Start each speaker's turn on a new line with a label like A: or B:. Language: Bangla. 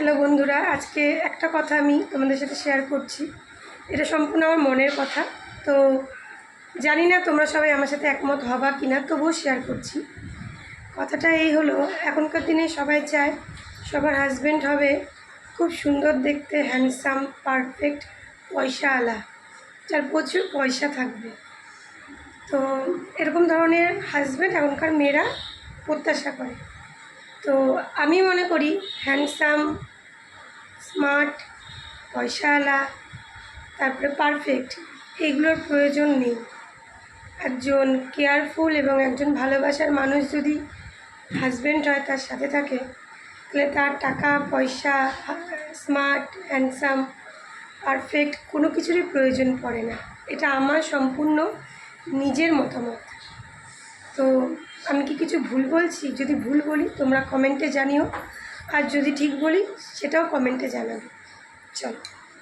A: হ্যালো বন্ধুরা, আজকে একটা কথা আমি তোমাদের সাথে শেয়ার করছি। এটা সম্পূর্ণ আমার মনের কথা। তো জানি না তোমরা সবাই আমার সাথে একমত হবা কি না তবুও শেয়ার করছি। কথাটা এই হলো, এখনকার দিনে সবাই চায় সবার হাজব্যান্ড হবে খুব সুন্দর দেখতে হ্যান্ডসাম পারফেক্ট পয়সাওয়ালা, যার প্রচুর পয়সা থাকবে। তো এরকম ধরনের হাজব্যান্ড এখনকার মেয়েরা প্রত্যাশা করে। তো আমি মনে করি হ্যান্ডসাম স্মার্ট পয়সাওয়ালা তারপরে পারফেক্ট এগুলোর প্রয়োজন নেই। একজন কেয়ারফুল এবং একজন ভালোবাসার মানুষ যদি হাজব্যান্ড হয়, তার সাথে থাকে, তাহলে তার টাকা, পয়সা স্মার্ট হ্যান্ডসাম পারফেক্ট কোনো কিছুরই প্রয়োজন পড়ে না। এটা আমার সম্পূর্ণ নিজের মতামত। তো আমি কি কিছু ভুল বলছি? যদি ভুল বলি, তোমরা কমেন্টে জানিও। আর যদি ঠিক বলি, সেটাও কমেন্টে জানাবে। চলো।